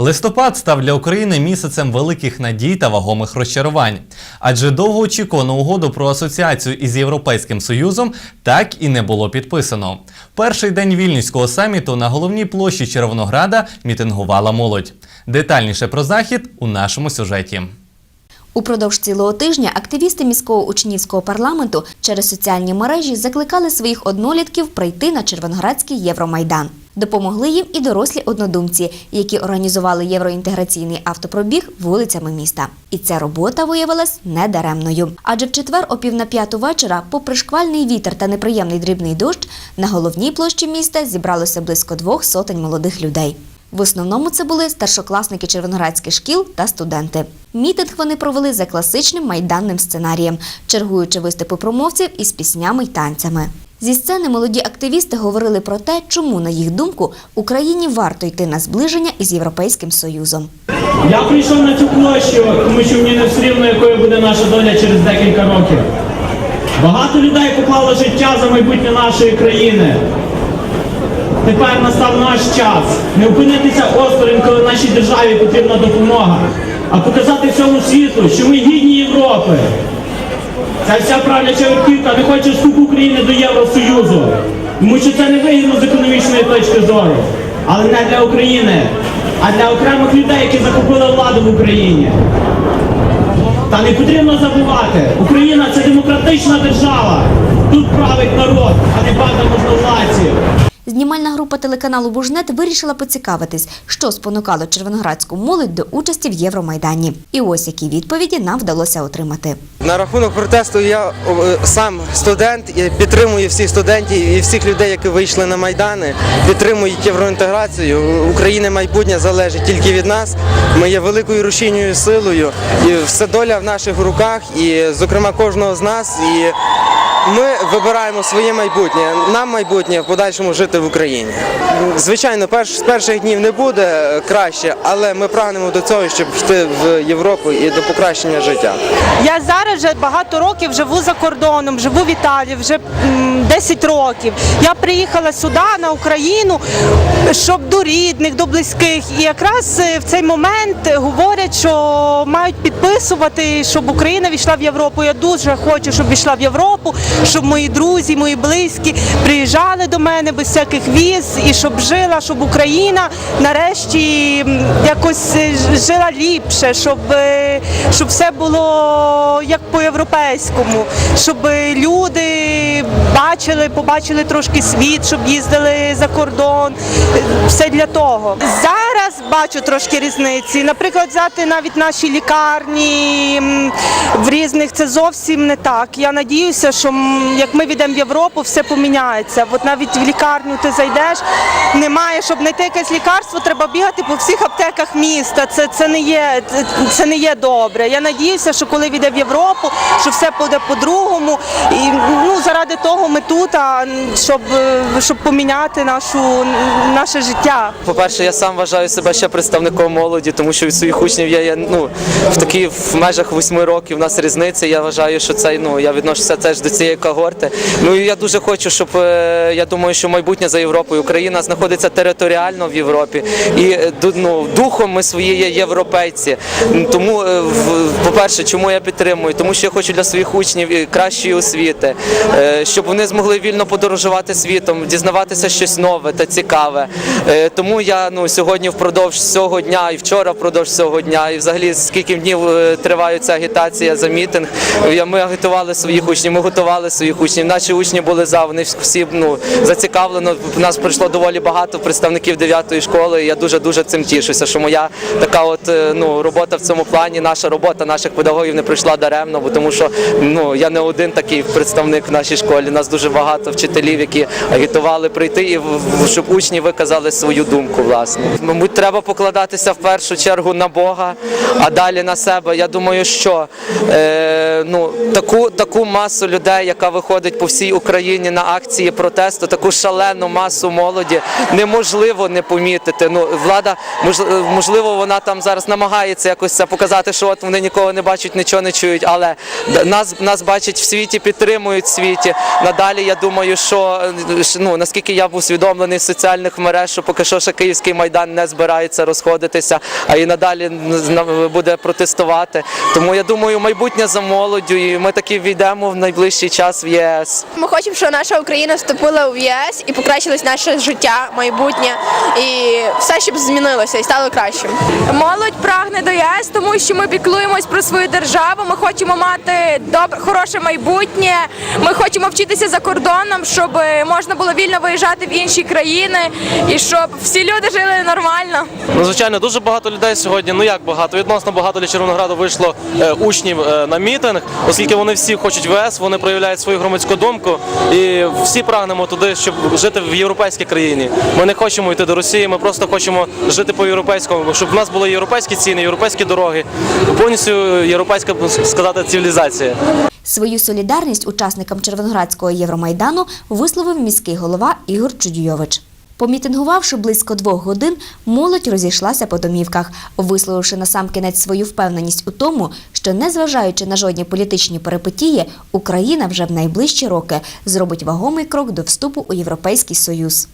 Листопад став для України місяцем великих надій та вагомих розчарувань, адже довгоочікувану угоду про асоціацію із Європейським Союзом так і не було підписано. Перший день вільнюського саміту на головній площі Червонограда мітингувала молодь. Детальніше про захід у нашому сюжеті. Упродовж цілого тижня активісти міського учнівського парламенту через соціальні мережі закликали своїх однолітків прийти на Червоноградський Євромайдан. Допомогли їм і дорослі однодумці, які організували євроінтеграційний автопробіг вулицями міста. І ця робота виявилась недаремною. Адже в четвер о пів на п'яту вечора, попри шквальний вітер та неприємний дрібний дощ, на головній площі міста зібралося близько двох сотень молодих людей. В основному це були старшокласники червоноградських шкіл та студенти. Мітинг вони провели за класичним майданним сценарієм, чергуючи виступи промовців із піснями й танцями. Зі сцени молоді активісти говорили про те, чому, на їх думку, Україні варто йти на зближення із Європейським Союзом. Я прийшов на цю площу, тому що мені не все рівно, якою буде наша доля через декілька років. Багато людей поклало життя за майбутнє нашої країни. Тепер настав наш час не опинитися осторонь, коли нашій державі потрібна допомога, а показати всьому світу, що ми гідні Європи. Ця вся правляча верхівка не хоче вступу України до Євросоюзу, тому що це не вигідно з економічної точки зору. Але не для України, а для окремих людей, які захопили владу в Україні. Та не потрібно забувати, Україна це демократична держава. Тут править народ, а не банда можновладців. Знімальна група телеканалу Бужнет вирішила поцікавитись, що спонукало червоноградську молодь до участі в Євромайдані. І ось які відповіді нам вдалося отримати. На рахунок протесту я е, сам студент і підтримую всіх студентів і всіх людей, які вийшли на майдани, підтримують євроінтеграцію. України майбутнє залежить тільки від нас. Ми є великою рушійною силою, і все доля в наших руках, і зокрема кожного з нас. І ми вибираємо своє майбутнє. Нам майбутнє в подальшому жити в Україні. Звичайно, перш, з перших днів не буде е, краще, але ми прагнемо до цього, щоб йти в Європу і до покращення життя. Я зараз вже багато років живу за кордоном, живу в Італії вже м, 10 років. Я приїхала сюди на Україну, щоб до рідних, до близьких. І якраз е, в цей момент говорять, що мають підписувати, щоб Україна війшла в Європу. Я дуже хочу, щоб війшла в Європу, щоб мої друзі, мої близькі приїжджали до мене без всяких віз, і щоб жила, щоб Україна нарешті якось е, жила ліпше, щоб, е, щоб все було як по-європейському, щоб люди бачили, побачили трошки світ, щоб їздили за кордон. Е, Все для того. Зараз бачу трошки різниці. Наприклад, взяти навіть наші лікарні в різних це зовсім не так. Я надіюся, що як ми війдемо в Європу, все поміняється. От навіть в лікарню ти зайдеш, немає, щоб знайти якесь лікарство, треба бігати по всіх аптеках міста. Це, це, не, є, це, не є добре. Я надіюся, що коли війде в Європу, що все буде по-другому. І ну, заради того ми тут, а, щоб, е, щоб поміняти нашу, наше життя. По-перше, я сам вважаю себе ще представником молоді, тому що від своїх учнів я є ну в такі в межах восьми років. У нас різниця. Я вважаю, що це ну я відношуся теж до цієї когорти. Ну і я дуже хочу, щоб е, я думаю, що майбутнє за Європою. Україна знаходиться територіально в Європі, і е, ну, духом ми свої є європейці. Тому, е, по-перше, чому я підтримую? Тому що я хочу для своїх учнів кращої освіти, щоб вони змогли вільно подорожувати світом, дізнаватися щось нове та цікаве. Тому я ну сьогодні впродовж цього дня і вчора впродовж цього дня, і взагалі скільки днів е, триває ця агітація за мітинг. Ми агітували своїх учнів, ми готували своїх учнів. Наші учні були за вони всі ну зацікавлено. У нас прийшло доволі багато представників 9 школи. і Я дуже дуже цим тішуся. Що моя така от е, ну робота в цьому плані, наша робота наших педагогів не пройшла даремно, бо тому що ну я не один такий представник в нашій школі. Нас дуже багато вчителів, які агітували прийти і щоб учні виказали свою думку. Власне, треба покладатися в першу чергу на Бога, а далі на себе. Я думаю, що е, ну таку таку масу людей, яка виходить по всій Україні на акції протесту, таку шалену масу молоді неможливо не помітити. Ну влада мож- можливо, вона там зараз намагається якось це показати. що от вони нікого не бачать, нічого не чують, але нас, нас бачать в світі, підтримують в світі. Надалі я думаю, що ну, наскільки я був усвідомлений з соціальних мереж, що поки що ще Київський майдан не збирається розходитися, а і надалі буде протестувати. Тому я думаю, майбутнє за молоддю, і ми таки війдемо в найближчий час в ЄС. Ми хочемо, щоб наша Україна вступила в ЄС і покращилось наше життя, майбутнє, і все, щоб змінилося і стало кращим. Молодь прагне до ЄС, тому що ми піклуємось про свою державу. Ми хочемо мати добре, хороше майбутнє. Ми хочемо вчитися за кордоном, щоб можна було вільно виїжджати в інші країни і щоб всі люди жили нормально. Ну, звичайно, дуже багато людей сьогодні. Ну як багато? Відносно багато для Червонограду вийшло е, учнів е, на мітинг, оскільки вони всі хочуть в ЕС, вони проявляють свою громадську думку, і всі прагнемо туди, щоб жити в європейській країні. Ми не хочемо йти до Росії, ми просто хочемо жити по європейському, щоб в нас були європейські ціни, європейські дороги, повністю європейська сказати цивілізація. Свою солідарність учасникам Червоноградського Євромайдану висловив міський голова Ігор Чудійович. Помітингувавши близько двох годин, молодь розійшлася по домівках, висловивши насамкінець свою впевненість у тому, що, незважаючи на жодні політичні перипетії, Україна вже в найближчі роки зробить вагомий крок до вступу у Європейський Союз.